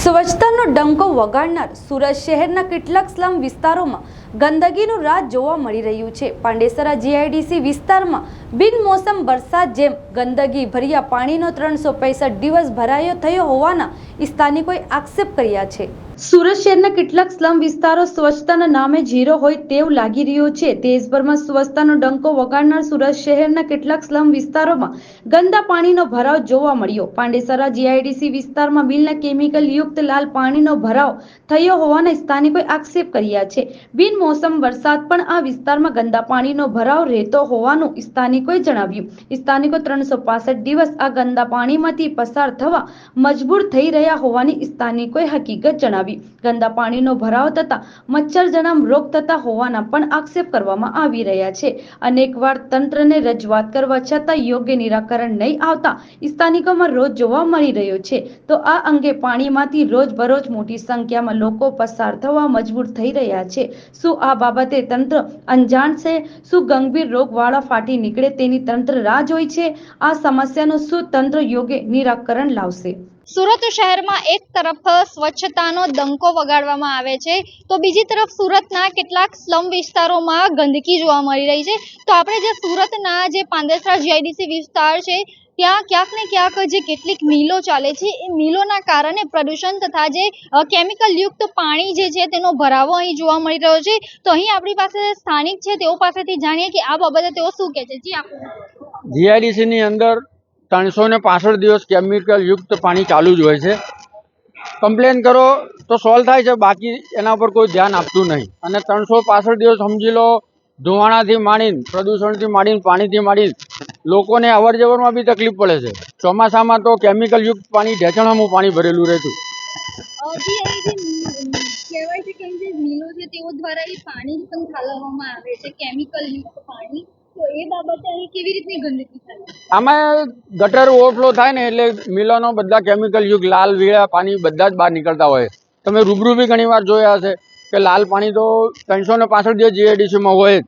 સ્વચ્છતાનો ડંકો વગાડનાર સુરત શહેરના કેટલાક સ્લમ વિસ્તારોમાં ગંદકીનું રાજ જોવા મળી રહ્યું છે. પાંડેસરા જીઆઈડીસી વિસ્તારમાં બિનમોસમ વરસાદ જેમ ગંદકી ભર્યા પાણીનો ત્રણસો દિવસ ભરાયો થયો હોવાના સ્થાનિકોએ આક્ષેપ કર્યા છે. સુરત શહેરના કેટલાક સ્લમ વિસ્તારો સ્વચ્છતાના નામે ઝીરો હોય તેવું લાગી રહ્યું છે. દેશભરમાં સ્વચ્છતાનો ડંકો વગાડનાર સુરત શહેરના કેટલાક સ્લમ વિસ્તારોમાં ગંદા પાણીનો ભરાવ જોવા મળ્યો. પાંડેસરા જીઆઈડીસી વિસ્તારમાં બિલના કેમિકલ યુક્ત લાલ પાણીનો ભરાવ થયો હોવાના સ્થાનિકોએ આક્ષેપ કર્યા છે. બિનમોસમ વરસાદ પણ આ વિસ્તારમાં ગંદા પાણીનો ભરાવ રહેતો હોવાનું સ્થાનિકોએ જણાવ્યું. સ્થાનિકો ત્રણસો દિવસ આ ગંદા પાણીમાંથી પસાર થવા મજબૂર થઈ રહ્યા હોવાની સ્થાનિકોએ હકીકત જણાવી. ગંદા પાણીનો ભરાવ થતા મચ્છરજનમ રોગ થતા હોવાના પણ આક્ષેપ કરવામાં આવી રહ્યા છે. અનેકવાર તંત્રને રજૂઆત કરવા છતાં યોગ્ય નિરાકરણ નહીં આવતા સ્થાનિકોમાં રોજ જોવા મળી રહ્યો છે. તો આ અંગે પાણીમાંથી રોજબરોજ મોટી સંખ્યામાં લોકો પસાર થવા મજબૂર થઈ રહ્યા છે. શું આ બાબતે તંત્ર અંજાણ છે? શું ગંભીર રોગવાળા ફાટી નીકળે તેની તંત્ર રાહ જોઈ છે? આ સમસ્યાનું શું તંત્ર યોગ્ય નિરાકરણ લાવશે? સુરત શહેરમાં એક તરફ સ્વચ્છતાનો દંકો વગાડવામાં આવે છે, તો બીજી તરફ સુરતના કેટલાક સ્લમ વિસ્તારોમાં ગંદકી જોવા મળી રહી છે. તો આપણે જે સુરતના જે પાંદેસરા જીઆઈડીસી વિસ્તાર છે, ત્યાં ક્યાંક ને ક્યાંક જે કેટલીક મિલો ચાલે છે, એ મિલોના કારણે પ્રદૂષણ તથા જે કેમિકલ યુક્ત પાણી જે છે તેનો ભરાવો અહીં જોવા મળી રહ્યો છે. તો અહીં આપણી પાસે સ્થાનિક છે, તેઓ પાસેથી જાણીએ કે આ બાબતે તેઓ શું કહે છે. જી આપો. જીઆઈડીસીની અંદર ત્રણસો ને પાસઠ દિવસ કેમિકલ યુક્ત પાણી ચાલુ જ હોય છે. કમ્પ્લેન કરો તો સોલ્વ થાય છે, બાકી એના પર કોઈ ધ્યાન આપતું નહીં. અને ત્રણસો પાસઠ દિવસ સમજી લો ધુવાણાથી માંડીને, પ્રદૂષણથી માંડીને, પાણીથી માંડીને, લોકોને અવર જવરમાં બી તકલીફ પડે છે. ચોમાસામાં તો કેમિકલ યુક્ત પાણી ઢેચણામાં પાણી ભરેલું રહેતું. કેમિકલ યુક્ત પાણી. એ બાબતે અહીં કેવી રીતની ગંદકી થાય? આમાં ગટર ઓવરફ્લો થાય ને એટલે મિલોનો બધા કેમિકલ યુગ લાલ વીળા પાણી બધા જ બહાર નીકળતા હોય. તમે રૂબરૂ બી ઘણી વાર જોયા હશે કે લાલ પાણી તો ત્રણસો ને પાસઠ દિવસ જીઆઈડીસીમાં હોય જ.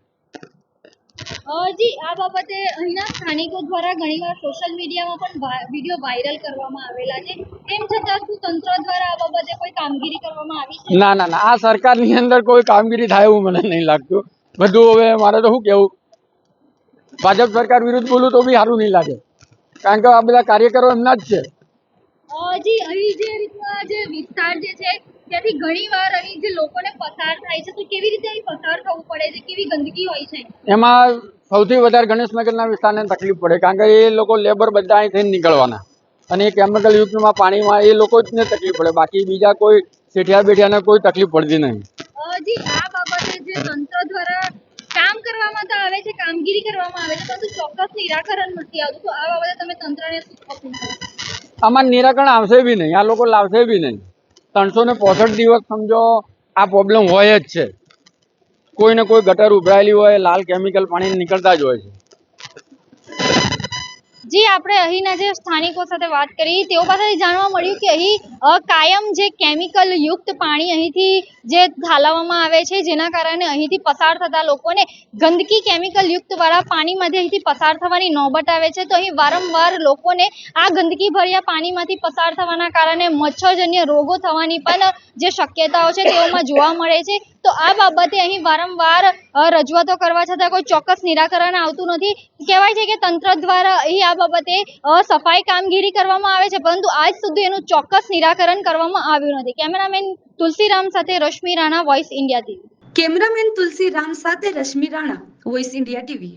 જી આ બાબતે અહીંના સ્થાનિકો દ્વારા ઘણીવાર સોશિયલ મીડિયામાં પણ વીડિયો વાયરલ કરવામાં આવેલા છે. તેમ છતાં શું તંત્ર દ્વારા આ બાબતે કોઈ કામગીરી કરવામાં આવી છે? ના ના ના આ સરકારની અંદર કોઈ કામગીરી થાય એવું મને નહીં લાગતું. બધું હવે મારે તો શું કેવું ભાજપ સરકાર વિરુદ્ધ બોલું તો બી સારું નહીં લાગે. કારણ કે આ બધા કાર્યકરો એમના જ છે. જી અહીં જે રીતના જે વિસ્તાર જે છે ત્યાંથી ઘણીવાર અહીં જે લોકોને પસાર થાય છે તો કેવી રીતે અહીં પસાર થવું પડે છે? કેવી ગંદકી હોય છે? એમાં સૌથી વધારે ગણેશનગરના વિસ્તારને તકલીફ પડે કારણ કે એ લોકો લેબર બધા અહીંથી નીકળવાના. અને એ કેમિકલ યુક્તમાં પાણીમાં એ લોકો જ ને તકલીફ પડે બાકી બીજા કોઈ શેઠિયા બેઠિયાને કોઈ તકલીફ પડતી નહીં. જી આ બાબતે જે તંત્ર દ્વારા છે કામગીરી કરવામાં આવે છે, પરંતુ ચોક્કસ નિરાકરણ નથી આવતું. તો આ બાબતે તમે તંત્રને શું અપીલ આમાં નિરાકરણ આવશે બી નહીં. આ લોકો લાવશે બી નહીં. ત્રણસો ને પોસઠ દિવસ સમજો, આ પ્રોબ્લેમ હોય જ છે. કોઈ ને કોઈ ગટર ઉભરાયેલી હોય, લાલ કેમિકલ પાણી નીકળતા જ હોય છે. જી આપણે અહીંના જે સ્થાનિકો સાથે વાત કરી, તેઓ પાસેથી જાણવા મળ્યું કે અહીં કાયમ જે કેમિકલ યુક્ત પાણી અહીંથી જે ઠાલવવામાં આવે છે, જેના કારણે અહીંથી પસાર થતા લોકોને ગંદકી કેમિકલ યુક્ત વાળા પાણીમાંથી અહીંથી પસાર થવાની નોબત આવે છે. તો અહીં વારંવાર લોકોને આ ગંદકી ભર્યા પાણીમાંથી પસાર થવાના કારણે મચ્છરજન્ય રોગો થવાની પણ જે શક્યતાઓ છે તેઓમાં જોવા મળે છે. તો આ બાબતે અહીં વારંવાર રજૂઆતો કરવા છતાં કોઈ ચોક્કસ નિરાકરણ આવતું નથી. કહેવાય છે કે તંત્ર દ્વારા અહીં આ બાબતે સફાઈ કામગીરી કરવામાં આવે છે, પરંતુ આજ સુધી એનું ચોક્કસ નિરાકરણ કરવામાં આવ્યું નથી. કેમેરામેન તુલસીરામ સાથે Rashmi Rana voice India TV cameraman Tulsi Ram સાથે Rashmi Rana voice India TV